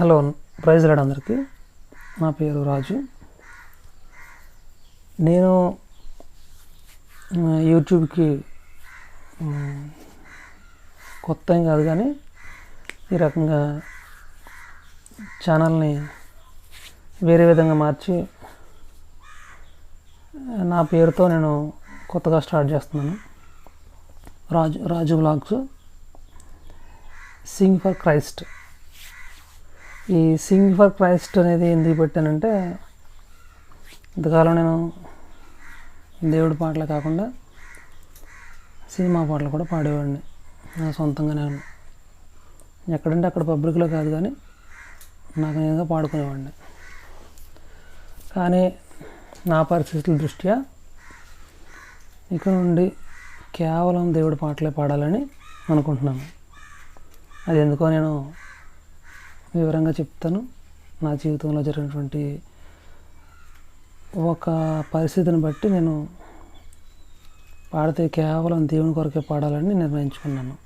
Hello praise lord అందరికీ. నా పేరు రాజు. నేను యూట్యూబ్కి కొత్త ఏం కాదు కానీ ఈ రకంగా ఛానల్ని వేరే విధంగా మార్చి నా పేరుతో నేను కొత్తగా స్టార్ట్ చేస్తున్నాను. Raju Raju vlogs. Sing for Christ. ఈ సింగ్ ఫర్ క్రైస్ట్ అనేది ఎందుకు పెట్టానంటే ఇంతకాలం నేను దేవుడి పాటలు కాకుండా సినిమా పాటలు కూడా పాడేవాడిని. నా సొంతంగా నేను ఎక్కడంటే అక్కడ పబ్లిక్లో కాదు కానీ నాకు నేనుగా పాడుకునేవాడిని. కానీ నా పరిస్థితుల దృష్ట్యా ఇక నుండి కేవలం దేవుడి పాటలే పాడాలని అనుకుంటున్నాను. అది ఎందుకో నేను వివరంగా చెప్తాను. నా జీవితంలో జరిగినటువంటి ఒక పరిస్థితిని బట్టి నేను పాడితే కేవలం దేవుని కొరకే పాడాలని నిర్ణయించుకున్నాను.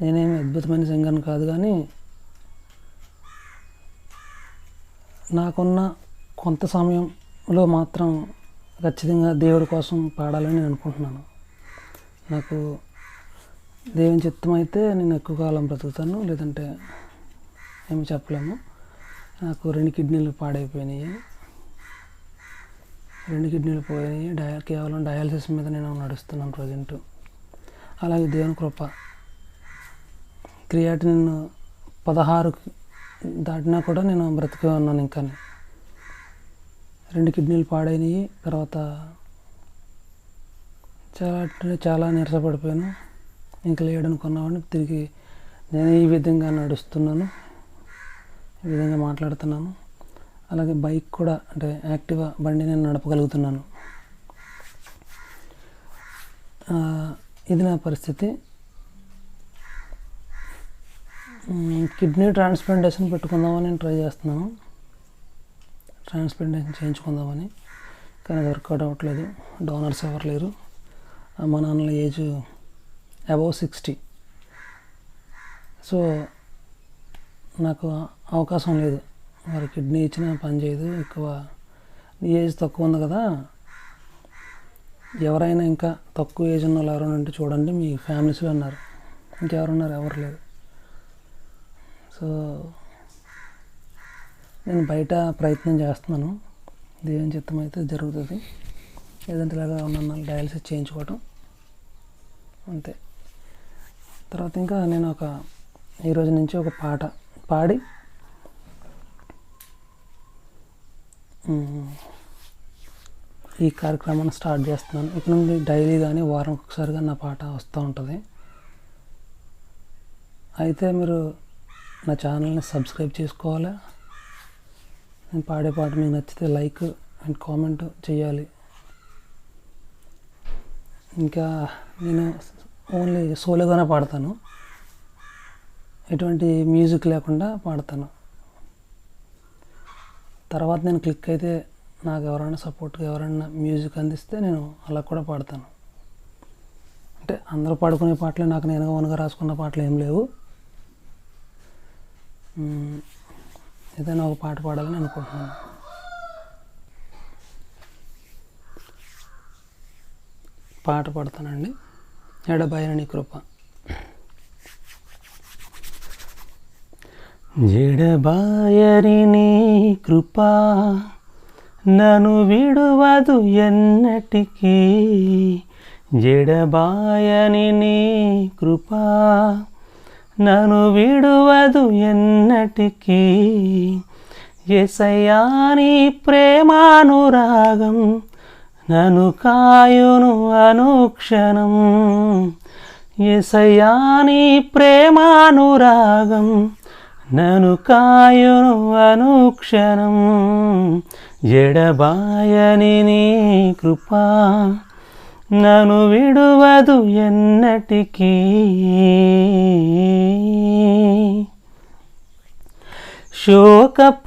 నేనేమి అద్భుతమైన సింగర్ని కాదు కానీ నాకున్న కొంత సమయంలో మాత్రం ఖచ్చితంగా దేవుడి కోసం పాడాలని నేను అనుకుంటున్నాను. నాకు దేవుని చిత్తం అయితే నేను ఎక్కువ కాలం బ్రతుకుతాను లేదంటే ఏమి చెప్పలేము. నాకు రెండు కిడ్నీలు పాడైపోయినాయి. రెండు కిడ్నీలు పోయినాయి. డయా కేవలం డయాలసిస్ మీద నేను నడుస్తున్నాను ప్రజెంట్. అలాగే దేవుని కృప. క్రియాటిన్ పదహారు దాటినా కూడా నేను బ్రతికే ఉన్నాను ఇంకా రెండు కిడ్నీలు పాడైనాయి. తర్వాత చాలా అంటే చాలా నీరసపడిపోయాను. ఇంకా లేడనుకున్నామని తిరిగి నేను ఈ విధంగా నడుస్తున్నాను ఈ విధంగా మాట్లాడుతున్నాను. అలాగే బైక్ కూడా అంటే యాక్టివా బండి నేను నడపగలుగుతున్నాను. ఇది నా పరిస్థితి. కిడ్నీ ట్రాన్స్ప్లాంటేషన్ పెట్టుకుందామని నేను ట్రై చేస్తున్నాను. ట్రాన్స్ప్లాంటేషన్ చేయించుకుందామని కానీ అది వర్కౌట్ అవ్వట్లేదు. డోనర్స్ ఎవరు లేరు. మా నాన్నల ఏజ్ అబవ్ సిక్స్టీ. సో నాకు అవకాశం లేదు. వారి కిడ్నీ ఇచ్చినా పని చేయదు. ఎక్కువ నీ ఏజ్ తక్కువ ఉంది కదా. ఎవరైనా ఇంకా తక్కువ ఏజ్ ఉన్న వాళ్ళు ఎవరైనా ఉంటే చూడండి. మీ ఫ్యామిలీస్లో ఉన్నారు ఇంకెవరున్నారు? ఎవరు లేరు. సో నేను బయట ప్రయత్నం చేస్తున్నాను. దేవుని చిత్తం అయితే జరుగుతుంది. లేదంటే ఇలాగా ఉన్న డయాలసిస్ చేయించుకోవటం. అంతే. తర్వాత ఇంకా నేను ఒక ఈరోజు నుంచి ఒక పాట పాడి ఈ కార్యక్రమాన్ని స్టార్ట్ చేస్తున్నాను. ఇక నుండి డైలీ కానీ వారం ఒకసారిగా నా పాట వస్తూ ఉంటుంది. అయితే మీరు నా ఛానల్ని సబ్స్క్రైబ్ చేసుకోవాలి? నేను పాడే పాట మీకు నచ్చితే లైక్ అండ్ కామెంట్ చేయాలి. ఇంకా నేను ఓన్లీ సోలోగానే పాడతాను. ఎటువంటి మ్యూజిక్ లేకుండా పాడతాను. తర్వాత నేను క్లిక్ అయితే నాకు ఎవరైనా సపోర్ట్గా ఎవరైనా మ్యూజిక్ అందిస్తే నేను అలా కూడా పాడతాను. అంటే అందరూ పాడుకునే పాటలే నాకు నేనుగా ఓన్గా రాసుకున్న పాటలు ఏం లేవు. ఏదైనా ఒక పాట పాడాలని అనుకుంటున్నాను. పాట పాడతానండి. ఎడబాయని కృప. జడబాయని నీ కృప నను విడువదు ఎన్నటికీ. జడబాయని నీ కృప నను విడువదు ఎన్నటికీ. ఎసయాని ప్రేమానురాగం నను కాయును అనుక్షణం. ఎసయాని ప్రేమానురాగం నను కాయును అనుక్షణం. ఎడబాయని నీ కృప నను విడువదు ఎన్నటికీ. శోకపులోయలలో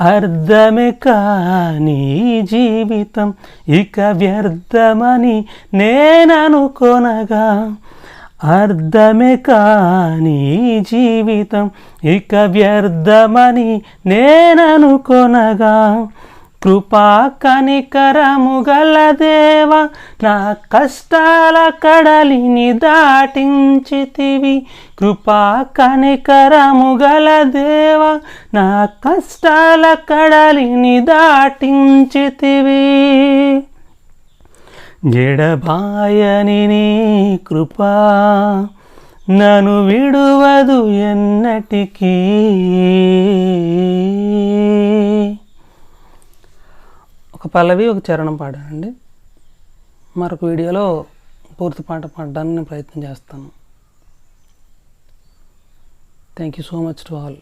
అర్థమే కాని జీవితం ఇక వ్యర్థమని నేననుకొనగా. అర్థమే కాని జీవితం ఇక వ్యర్థమని నేననుకొనగా. కృపా కనికరము గల దేవ నా కష్టాల కడలిని దాటించితివి. కృపా కనికరము గల దేవ నా కష్టాల కడలిని దాటించితివి. జడబాయని నీ కృపా నన్ను విడువదు ఎన్నటికీ. ఒక పల్లవి ఒక చరణం పాడానండి. మరొక వీడియోలో పూర్తి పాట పాడడానికి నేను ప్రయత్నం చేస్తాను. Thank you so much to all